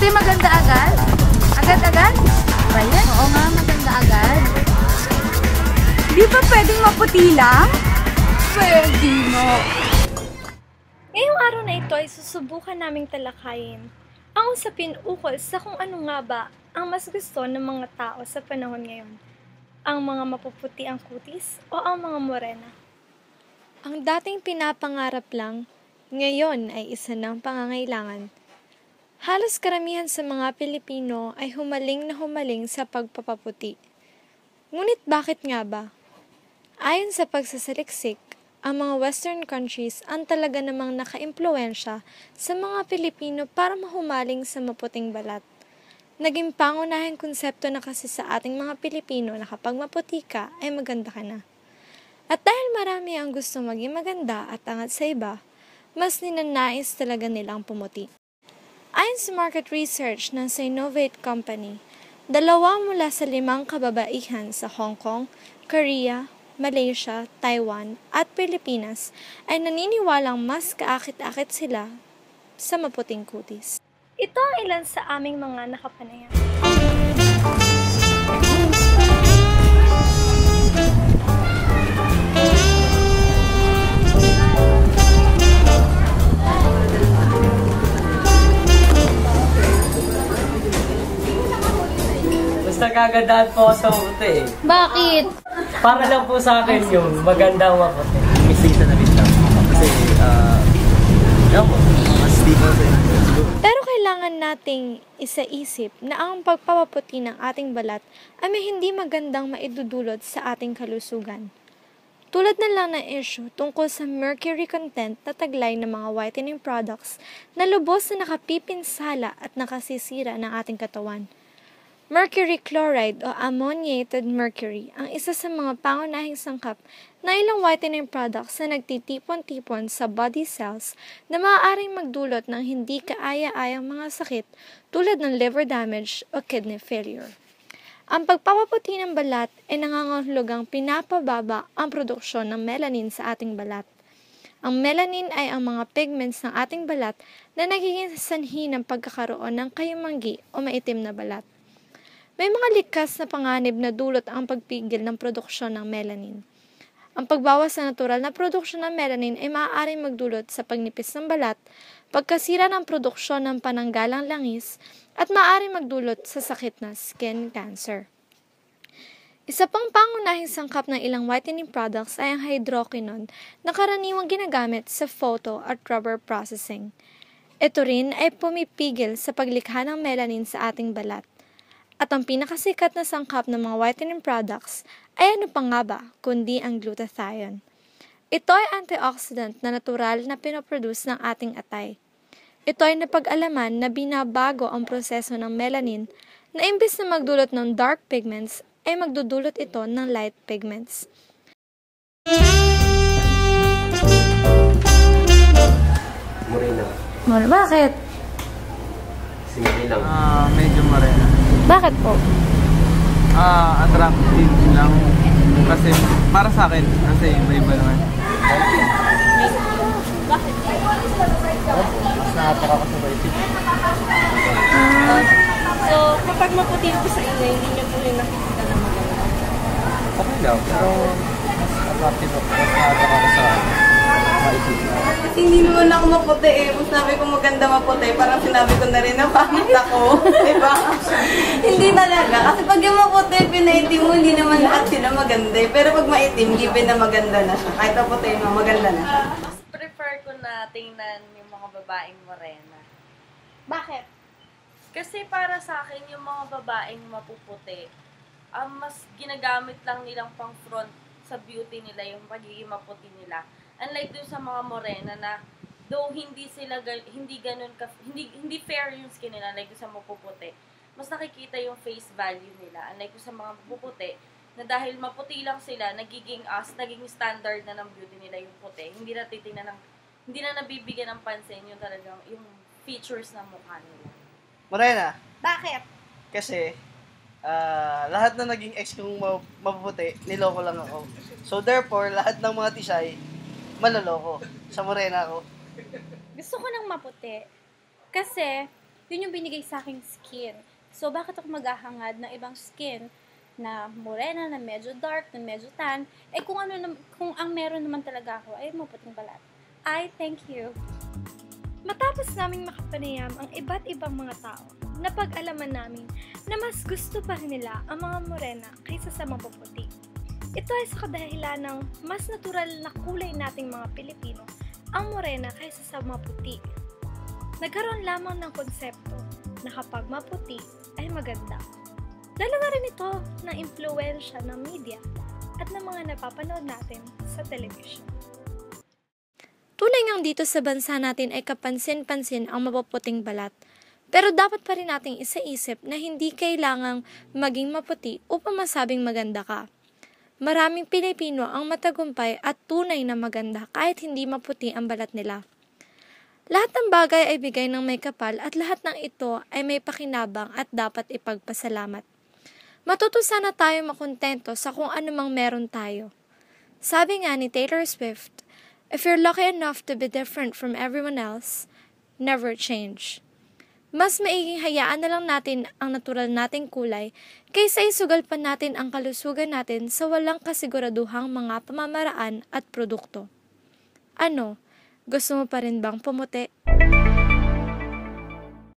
Maputi maganda agad? Agad-agad? Ba yan? Oo nga, maganda agad. Di ba pwedeng maputi lang? Pwede mo. Ngayong araw na ito ay susubukan naming talakayin ang usapin ukol sa kung ano nga ba ang mas gusto ng mga tao sa panahon ngayon. Ang mga mapuputi ang kutis o ang mga morena. Ang dating pinapangarap lang, ngayon ay isa ng pangangailangan. Halos karamihan sa mga Pilipino ay humaling na humaling sa pagpapaputi. Ngunit bakit nga ba? Ayon sa pagsasaliksik, ang mga Western countries ang talaga namang nakaimpluensya sa mga Pilipino para mahumaling sa maputing balat. Naging pangunahing konsepto na kasi sa ating mga Pilipino na kapag maputi ka ay maganda ka na. At dahil marami ang gusto maging maganda at angat sa iba, mas ninanais talaga nilang pumuti. Ayon sa market research ng Sinovate Company, dalawa mula sa limang kababaihan sa Hong Kong, Korea, Malaysia, Taiwan at Pilipinas ay naniniwalang mas kaakit-akit sila sa maputing kutis. Ito ang ilan sa aming mga nakapanayan. Basta kagandahan po sa maputi eh. Bakit? Para lang po sa akin yung magandang maputi. missing sa nalit lang. Kasi, ah, uh, po, mas di sa Pero kailangan nating isaisip na ang pagpapaputi ng ating balat ay may hindi magandang maidudulot sa ating kalusugan. Tulad na lang ng issue tungkol sa mercury content na taglay ng mga whitening products na lubos na nakapipinsala at nakasisira ng ating katawan. Mercury chloride o ammoniated mercury ang isa sa mga pangunahing sangkap na ilang whitening products na nagtitipon-tipon sa body cells na maaaring magdulot ng hindi kaaya-ayang mga sakit tulad ng liver damage o kidney failure. Ang pagpapaputi ng balat ay nangangahulugang pinapababa ang produksyon ng melanin sa ating balat. Ang melanin ay ang mga pigments ng ating balat na nagiging sanhi ng pagkakaroon ng kayumanggi o maitim na balat. May mga likas na panganib na dulot ang pagpigil ng produksyon ng melanin. Ang pagbawas sa natural na produksyon ng melanin ay maaaring magdulot sa pagnipis ng balat, pagkasira ng produksyon ng pananggalang langis, at maaaring magdulot sa sakit na skin cancer. Isa pang pangunahing sangkap ng ilang whitening products ay ang hydroquinone na karaniwang ginagamit sa photo at rubber processing. Ito rin ay pumipigil sa paglikha ng melanin sa ating balat. At ang pinakasikat na sangkap ng mga whitening products ay ano pa nga ba kundi ang glutathione. Ito ay antioxidant na natural na pinoproduce ng ating atay. Ito ay napag-alaman na binabago ang proseso ng melanin na imbes na magdulot ng dark pigments ay magdudulot ito ng light pigments. Morena. Mor, bakit? Simple lang. Ah, medyo marena. Bakit po? Ah, attractive lang. Kasi, para sa akin, kasi iba-iba naman. Bakit? Nakapaka ko sa basic. So, kapag maputi po sa inyo, hindi niyo po rin nakikita na maganda. Okay lang, pero mas attractive ako. Mas nakapaka ko sa hindi naman ako maputi eh. Kung sabi ko maganda maputi, parang sinabi ko na rin na pangit ako. diba? hindi talaga. Kasi pag yung maputi, pinaitim mo, hindi naman lahat sila maganda eh. Pero pag maitim, given na maganda na siya. Kahit maputi mo, maganda na. Mas prefer ko na tingnan yung mga babaeng morena. Bakit? Kasi para sa akin, yung mga babaeng mapuputi, ang mas ginagamit lang nilang pang front sa beauty nila, yung pagiging maputi nila. Unlike dun sa mga morena na though hindi sila hindi ganun ka hindi hindi fair yung skin nila like sa mapuputi. Mas nakikita yung face value nila. Unlike sa mga mapuputi na dahil maputi lang sila, nagiging as naging standard na ng beauty nila yung puti. Hindi na titingnan ng hindi na nabibigyan ng pansin yung talagang yung features ng mukha nila. Morena, Bakit? kasi ah, lahat na naging ex kong ma- mapuputi, niloko lang ako. So therefore, lahat ng mga tisay, maloloko. Sa Morena ako. Gusto ko ng maputi. Kasi, yun yung binigay sa aking skin. So, bakit ako maghahangad ng ibang skin na morena, na medyo dark, na medyo tan, eh kung ano kung ang meron naman talaga ako ay maputing balat. I thank you. Matapos naming makapanayam ang iba't ibang mga tao, napag-alaman namin na mas gusto pa rin nila ang mga morena kaysa sa mapuputi. Ito ay sa kadahilan ng mas natural na kulay nating mga Pilipino, ang morena kaysa sa maputi. Nagkaroon lamang ng konsepto na kapag maputi ay maganda. Dala rin ito ng impluensya ng media at ng mga napapanood natin sa television. Tunay ngang dito sa bansa natin ay kapansin-pansin ang mapuputing balat. Pero dapat pa rin nating isaisip na hindi kailangang maging maputi upang masabing maganda ka. Maraming Pilipino ang matagumpay at tunay na maganda kahit hindi maputi ang balat nila. Lahat ng bagay ay bigay ng may kapal at lahat ng ito ay may pakinabang at dapat ipagpasalamat. Matuto sana tayo makontento sa kung ano mang meron tayo. Sabi nga ni Taylor Swift, If you're lucky enough to be different from everyone else, never change. Mas maiging hayaan na lang natin ang natural nating kulay kaysa isugal pa natin ang kalusugan natin sa walang kasiguraduhang mga pamamaraan at produkto. Ano, gusto mo pa rin bang pumuti?